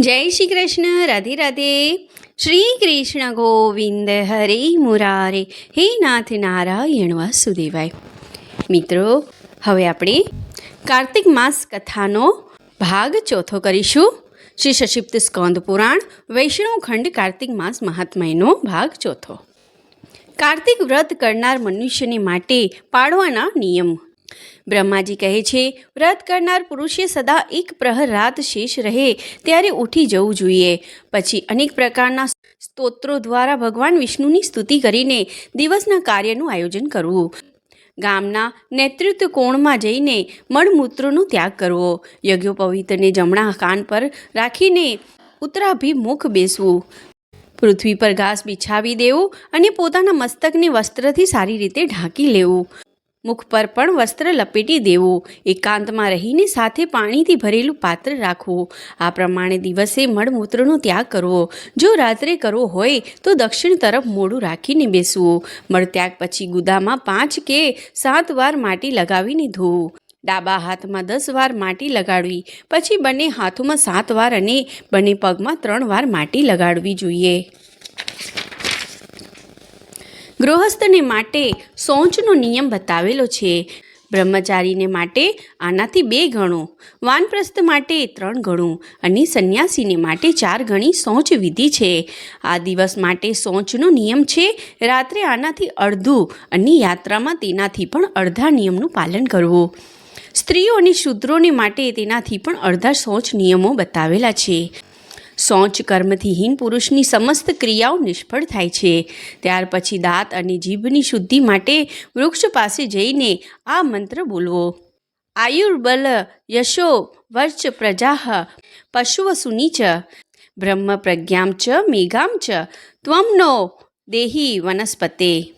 જય શ્રી કૃષ્ણ, રાધે રાધે. શ્રી કૃષ્ણ ગોવિંદ હરે મુરારે, હે નાથ નારાયણ વાસુદેવાય. મિત્રો, હવે આપણે કાર્તિક માસ કથાનો ભાગ ચોથો કરીશું. શ્રી સશિપ્ત સ્કંદ પુરાણ, વૈષ્ણવ ખંડ કાર્તિક માસ મહાત્મયનો ભાગ ચોથો. કાર્તિક વ્રત કરનાર મનુષ્યને માટે પાળવાના નિયમ બ્રહ્માજી કહે છે, વ્રત કરનાર પુરુષે સદા એક પ્રહર રાત શેષ રહે, ત્યારે ઉઠી જવું જોઈએ. પછી અનેક પ્રકારના સ્તોત્રો દ્વારા ભગવાન વિષ્ણુની સ્તુતિ કરીને દિવસના કાર્યનું આયોજન કરવું. ગામના નેતૃત્વ કોણમાં જઈને મળમૂત્રનો ત્યાગ કરવો. યજ્ઞોપવિતને જમણા કાન પર રાખીને ઉત્તરાભિમુખ બેસવું. પૃથ્વી પર ઘાસ બિછાવી દેવું અને પોતાના મસ્તકને વસ્ત્રથી સારી રીતે ઢાંકી લેવું. મુખ પર પણ વસ્ત્ર લપેટી દેવું, એકાંતમાં રહીને સાથે પાણીથી ભરેલું પાત્ર રાખવું. આ પ્રમાણે દિવસે મળમૂત્રનો ત્યાગ કરવો. જો રાત્રે કરવો હોય, તો દક્ષિણ તરફ મોડું રાખીને બેસવું. મળત્યાગ પછી ગુદામાં પાંચ કે સાત વાર માટી લગાવીને ધોવું. ડાબા હાથમાં દસ વાર માટી લગાડવી. પછી બંને હાથોમાં સાત વાર અને બંને પગમાં ત્રણ વાર માટી લગાડવી જોઈએ. ગૃહસ્થને માટે સોંચનો નિયમ બતાવેલો છે. બ્રહ્મચારીને માટે આનાથી બે ગણું, વાનપ્રસ્થ માટે ત્રણ ગણું અને સંન્યાસીને માટે ચાર ગણી સોંચ વિધિ છે. આ દિવસ માટે સોંચનો નિયમ છે, રાત્રે આનાથી અડધું અને યાત્રામાં તેનાથી પણ અડધા નિયમનું પાલન કરવું. સ્ત્રીઓ અને શૂદ્રોને માટે તેનાથી પણ અડધા શૌચ નિયમો બતાવેલા છે. સોચ કર્મથી હીન પુરુષની સમસ્ત ક્રિયાઓ નિષ્ફળ થાય છે. ત્યાર પછી દાંત અને જીભની શુદ્ધિ માટે વૃક્ષ પાસે જઈને આ મંત્ર બોલવો. આયુર્બલ યશો વર્ચ પ્રજાહ પશુવ ચ, બ્રહ્મ પ્રજ્ઞામ ચ, મેઘામ ચ ત્વમનો દેહી વનસ્પતે.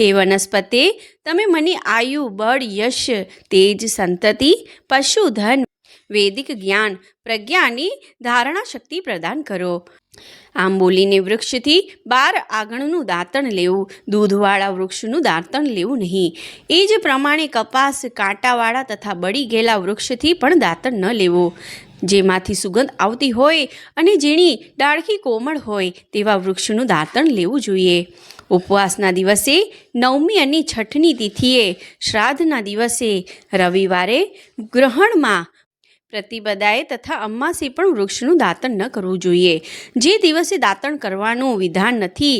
હે વનસ્પતે, તમે મને આયુ બળ યશ તેજ સંતતિ પશુધન વૈદિક જ્ઞાન, પ્રજ્ઞાની ધારણા શક્તિ પ્રદાન કરો. આમ બોલીને વૃક્ષથી બાર આગળનું દાંતણ લેવું, દૂધવાળા વૃક્ષનું દાંતણ લેવું નહીં. એ જ પ્રમાણે કપાસ, કાંટાવાળા તથા બળી ગયેલા વૃક્ષથી પણ દાંતણ ન લેવું. જેમાંથી સુગંધ આવતી હોય અને જેની ડાળખી કોમળ હોય તેવા વૃક્ષનું દાંતણ લેવું જોઈએ. ઉપવાસના દિવસે નવમી અને છઠની તિથિએ શ્રાદ્ધના દિવસે રવિવારે ગ્રહણમાં પ્રતિપદાએ તથા અમાસી પણ વૃક્ષનું દાંતણ ન કરવું જોઈએ. જે દિવસે દાંતણ કરવાનું વિધાન નથી,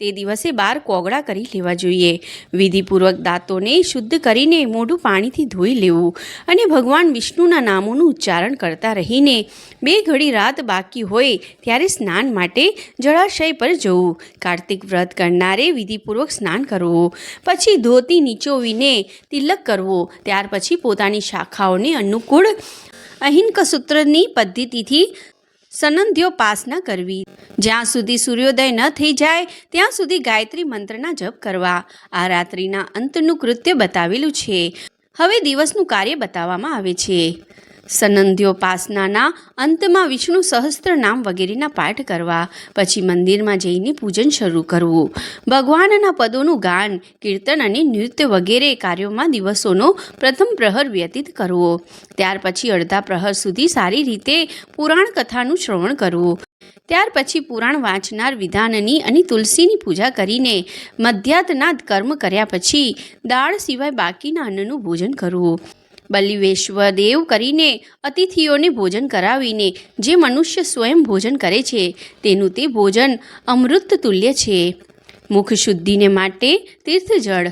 તે દિવસે બાર કોગળા કરી લેવા જોઈએ. વિધિપૂર્વક દાંતોને શુદ્ધ કરીને મોઢું પાણીથી ધોઈ લેવું અને ભગવાન વિષ્ણુના નામોનું ઉચ્ચારણ કરતા રહીને બે ઘડી રાત બાકી હોય ત્યારે સ્નાન માટે જળાશય પર જવું. કાર્તિક વ્રત કરનારે વિધિપૂર્વક સ્નાન કરવું. પછી ધોતી નીચોવીને તિલક કરવો. ત્યાર પછી પોતાની શાખાઓને અનુકૂળ અહિંક સૂત્રની પદ્ધતિથી સનંધ્યોપાસના કરવી. જ્યાં સુધી સૂર્યોદય ન થઈ જાય, ત્યાં સુધી ગાયત્રી મંત્રના જપ કરવા. આ રાત્રિના અંતનું કૃત્ય બતાવેલું છે. હવે દિવસનું કાર્ય બતાવવામાં આવે છે. સનંધ્યોપાસનાના અંતમાં વિષ્ણુ સહસ્ત્ર નામ વગેરેના પાઠ કરવા. પછી મંદિરમાં જઈને પૂજન શરૂ કરવું. ભગવાનના પદોનું ગાન, કીર્તન અને નૃત્ય વગેરે કાર્યોમાં દિવસોનો પ્રથમ પ્રહર વ્યતીત કરવો. ત્યાર પછી અડધા પ્રહર સુધી સારી રીતે પુરાણ કથાનું શ્રવણ કરવું. ત્યાર પછી પુરાણ વાંચનાર વિધાનની અને તુલસીની પૂજા કરીને મધ્યાતનાદ કર્મ કર્યા પછી દાળ સિવાય બાકીના અન્નનું ભોજન કરવું. બલિવેશ્વ દેવ કરીને અતિથિઓને ભોજન કરાવીને જે મનુષ્ય સ્વયં ભોજન કરે છે, તેનું તે ભોજન અમૃત તુલ્ય છે. મુખ શુદ્ધિને માટે તીર્થજળ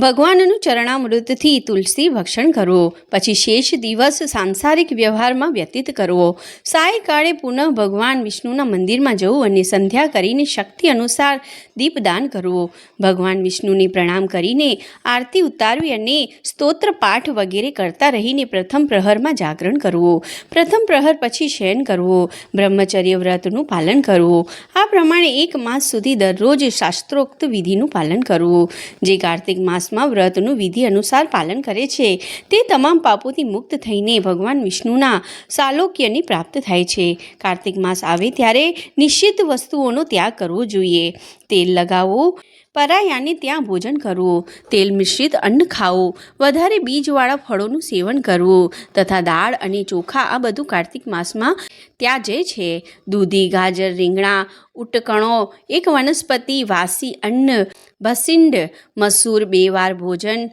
ભગવાનનું ચરણામૃતથી તુલસી ભક્ષણ કરવો પછી શેષ દિવસ સાંસારિક વ્યવહારમાં વ્યતીત કરવો. સાયકાળે પુનઃ ભગવાન વિષ્ણુના મંદિરમાં જવું અને સંધ્યા કરીને શક્તિ અનુસાર દીપદાન કરવું. ભગવાન વિષ્ણુને પ્રણામ કરીને આરતી ઉતારવી અને સ્તોત્ર પાઠ વગેરે કરતા રહીને પ્રથમ પ્રહરમાં જાગરણ કરવું. પ્રથમ પ્રહર પછી શયન કરવું. બ્રહ્મચર્ય વ્રતનું પાલન કરવું. આ પ્રમાણે એક માસ સુધી દરરોજ શાસ્ત્રોક્ત વિધિનું પાલન કરવું. જે કાર્તિક માસમાં વ્રતનું વિધિ અનુસાર પાલન કરે છે. તે તમામ પાપોથી મુક્ત થઈને ભગવાન વિષ્ણુના સાલોક્યની પ્રાપ્ત થાય છે. કાર્તિક માસ આવે ત્યારે નિશ્ચિત વસ્તુઓનો ત્યાગ કરવો જોઈએ. તેલ લગાવવું પરાયાને ત્યાં ભોજન કરવું. તેલ મિશ્રિત અન્ન ખાવું. વધારે બીજવાળા ફળોનું સેવન કરવું. તથા દાળ અને ચોખા આ બધું કાર્તિક માસમાં ત્યાજે છે. દૂધી, ગાજર, રીંગણા, ઉટકણો, એક વનસ્પતિ, વાસી, અન્ન, ભસિંડ, મસૂર, બે વાર ભોજન,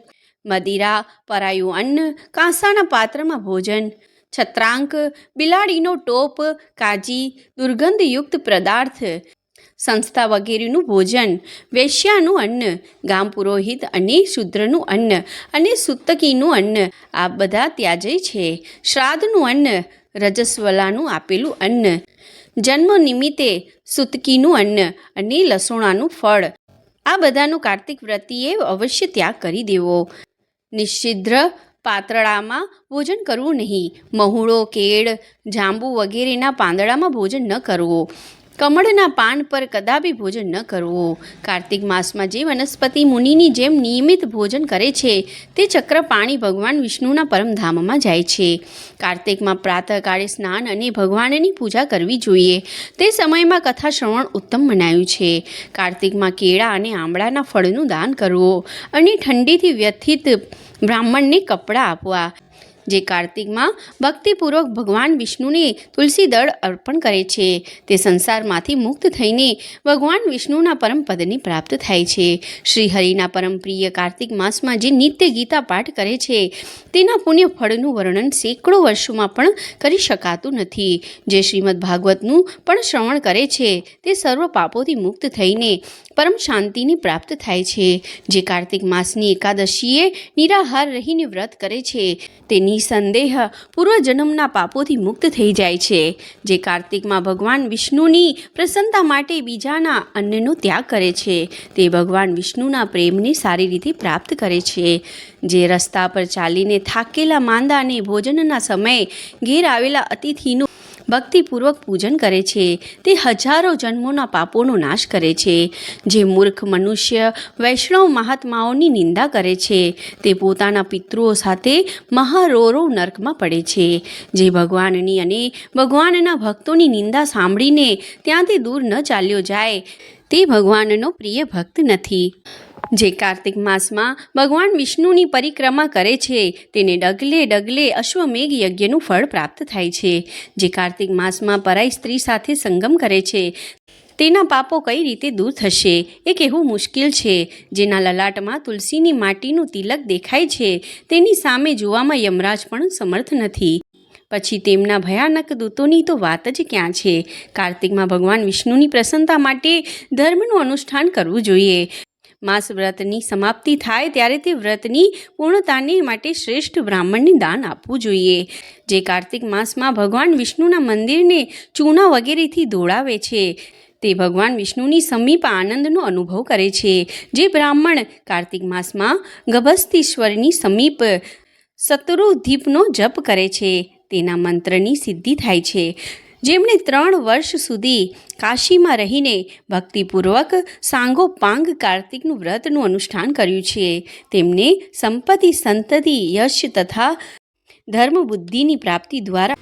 મદિરા, પરાયું અન્ન, કાંસાના પાત્રમાં ભોજન, છત્રાંક, બિલાડીનો ટોપ, કાજી, દુર્ગંધયુક્ત પદાર્થ સંસ્થા વગેરેનું ભોજન, વેશ્યાનું અન્ન, ગામ પુરોહિત અને શૂદ્રનું અન્ન અને સુતકીનું અન્ન, આ બધા ત્યાજે છે. શ્રાદ્ધનું અન્ન, રજસ્વલાનું આપેલું અન્ન, જન્મ નિમિત્તે સુતકીનું અન્ન અને લસોણાનું ફળ. આ બધાનો કાર્તિક વ્રતીએ અવશ્ય ત્યાગ કરી દેવો. નિશ્ચિદ્ર પાતળામાં ભોજન કરવું નહીં. મહુડો, કેળ, જાંબુ વગેરેના પાંદડામાં ભોજન ન કરવું. કમળના પાન પર કદાપી ભોજન ન કરવું. કાર્તિક માસમાં જે વનસ્પતિ મુનિની જેમ નિયમિત ભોજન કરે છે, તે ચક્ર પાણી ભગવાન વિષ્ણુના પરમધામમાં જાય છે. કાર્તિકમાં પ્રાતઃકાળે સ્નાન અને ભગવાનની પૂજા કરવી જોઈએ. તે સમયમાં કથા શ્રવણ ઉત્તમ મનાયું છે. કાર્તિકમાં કેળા અને આંબળાના ફળનું દાન કરવું અને ઠંડીથી વ્યથિત બ્રાહ્મણને કપડાં આપવા. જે કાર્તિકમાં ભક્તિપૂર્વક ભગવાન વિષ્ણુને તુલસી દળ અર્પણ કરે છે. તે સંસારમાંથી મુક્ત થઈને ભગવાન વિષ્ણુના પરમ પદની પ્રાપ્ત થાય છે. શ્રી હરિના પરમ પ્રિય કાર્તિક માસમાં જે નિત્ય ગીતા પાઠ કરે છે, તેના પુણ્ય ફળનું વર્ણન સેંકડો વર્ષોમાં પણ કરી શકાતું નથી. જે શ્રીમદ ભાગવતનું પણ શ્રવણ કરે છે, તે સર્વ પાપોથી મુક્ત થઈને પરમ શાંતિની પ્રાપ્ત થાય છે. જે કાર્તિક માસની એકાદશીએ નિરાહાર રહીને વ્રત કરે છે તે નિસંદેહ પૂર્વજન્મના પાપોથી મુક્ત થઈ જાય છે. જે કાર્તિકમાં ભગવાન વિષ્ણુની પ્રસન્નતા માટે બીજાના અન્નનો ત્યાગ કરે છે. તે ભગવાન વિષ્ણુના પ્રેમને સારી રીતે પ્રાપ્ત કરે છે. જે રસ્તા પર ચાલીને થાકેલા માંદા અને ભોજનના સમયે ઘેર આવેલા અતિથિનું ભક્તિપૂર્વક પૂજન કરે છે. તે હજારો જન્મોના પાપોનો નાશ કરે છે. જે મૂર્ખ મનુષ્ય વૈષ્ણવ મહાત્માઓની નિંદા કરે છે, તે પોતાના પિતૃઓ સાથે મહારોરો નર્કમાં પડે છે. જે ભગવાનની અને ભગવાનના ભક્તોની નિંદા સાંભળીને ત્યાંથી દૂર ન ચાલ્યો જાય, તે ભગવાનનો પ્રિય ભક્ત નથી. જે કાર્તિક માસમાં ભગવાન વિષ્ણુની પરિક્રમા કરે છે, તેને ડગલે ડગલે અશ્વમેઘ યજ્ઞનું ફળ પ્રાપ્ત થાય છે. જે કાર્તિક માસમાં પરાઈ સ્ત્રી સાથે સંગમ કરે છે, તેના પાપો કઈ રીતે દૂર થશે, એ કહેવું મુશ્કેલ છે. જેના લલાટમાં તુલસીની માટીનું તિલક દેખાય છે, તેની સામે જોવામાં યમરાજ પણ સમર્થ નથી. પછી તેમના ભયાનક દૂતોની તો વાત જ ક્યાં છે? કાર્તિકમાં ભગવાન વિષ્ણુની પ્રસન્નતા માટે ધર્મનું અનુષ્ઠાન કરવું જોઈએ. માસ વ્રતની સમાપ્તિ થાય ત્યારે તે વ્રતની પૂર્ણતાને માટે શ્રેષ્ઠ બ્રાહ્મણને દાન આપવું જોઈએ. જે કાર્તિક માસમાં ભગવાન વિષ્ણુના મંદિરને ચૂના વગેરેથી દોડાવે છે, તે ભગવાન વિષ્ણુની સમીપ આનંદનો અનુભવ કરે છે. જે બ્રાહ્મણ કાર્તિક માસમાં ગભસ્તીશ્વરની સમીપ શત્રુધીપનો જપ કરે છે, તેના મંત્રની સિદ્ધિ થાય છે. જેમણે ત્રણ વર્ષ સુધી કાશીમાં રહીને ભક્તિપૂર્વક સાંગો પાંગ કાર્તિકનું વ્રતનું અનુષ્ઠાન કર્યું છે. તેમને સંપત્તિ, સંતતિ, યશ તથા ધર્મ બુદ્ધિની પ્રાપ્તિ દ્વારા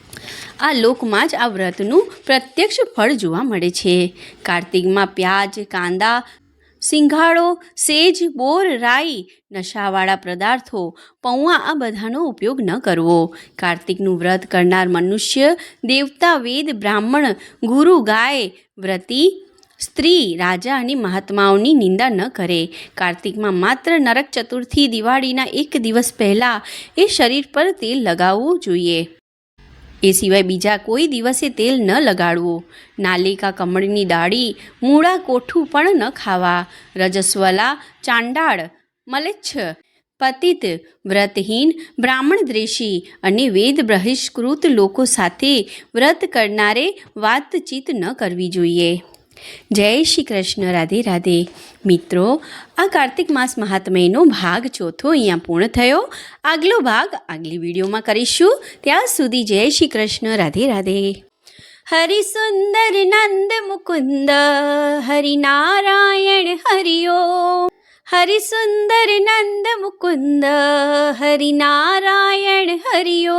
આ લોકમાં જ આ વ્રતનું પ્રત્યક્ષ ફળ જોવા મળે છે. કાર્તિકમાં પ્યાજ, કાંદા સિંઘાડો, સેજ, બોર, રાઈ, નશાવાળા પદાર્થો પૌવા આ બધાનો ઉપયોગ ન કરવો. કાર્તિકનું વ્રત કરનાર મનુષ્ય, દેવતા, વેદ, બ્રાહ્મણ, ગુરુ, ગાય, વ્રતી, સ્ત્રી, રાજા અને મહાત્માઓની નિંદા ન કરે. કાર્તિકમાં માત્ર નરક ચતુર્થી દિવાળીના એક દિવસ પહેલાં એ શરીર પર તેલ લગાવવું જોઈએ. એ સિવાય બીજા કોઈ દિવસે તેલ ન લગાડવું. નાલિકા કમળની દાળી, મૂળા કોઠું પણ ન ખાવા. રજસ્વલા, ચાંડાળ, મલેચ્છ, પતિત, વ્રતહીન, બ્રાહ્મણ દ્રેષી અને વેદ બહિષ્કૃત લોકો સાથે વ્રત કરનારે વાતચીત ન કરવી જોઈએ. જય શ્રી કૃષ્ણ, રાધે રાધે. મિત્રો, આ કાર્તિક માસ મહાત્મ્યનો ભાગ ચોથો અહીંયા પૂર્ણ થયો. આગલો ભાગ આગલી વિડીયોમાં કરીશું. ત્યાં સુધી જય શ્રી કૃષ્ણ, રાધે રાધે. હરિ સુંદર નંદ મુકુંદ, હરિ નારાયણ હરિઓ હરિ સુંદર નંદ મુકુંદ હરિ નારાયણ હરિઓ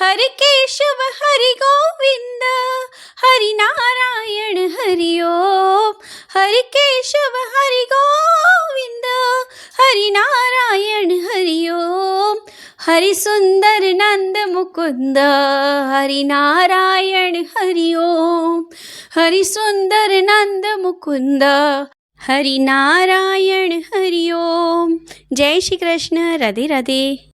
હરિ કેશવ હરિ ગોવિંદ હરિ નારાયણ હરિ કેશવ હરિ ગોવિંદ હરિ નારાયણ હરિ ઓમ હરિ સુંદર નંદ મુકુંદ હરિ નારાયણ હરિ ઓમ હરિ સુંદર નંદ મુકુંદ હરિ નારાયણ હરિ ઓમ. જય શ્રી કૃષ્ણ. રાધે રાધે.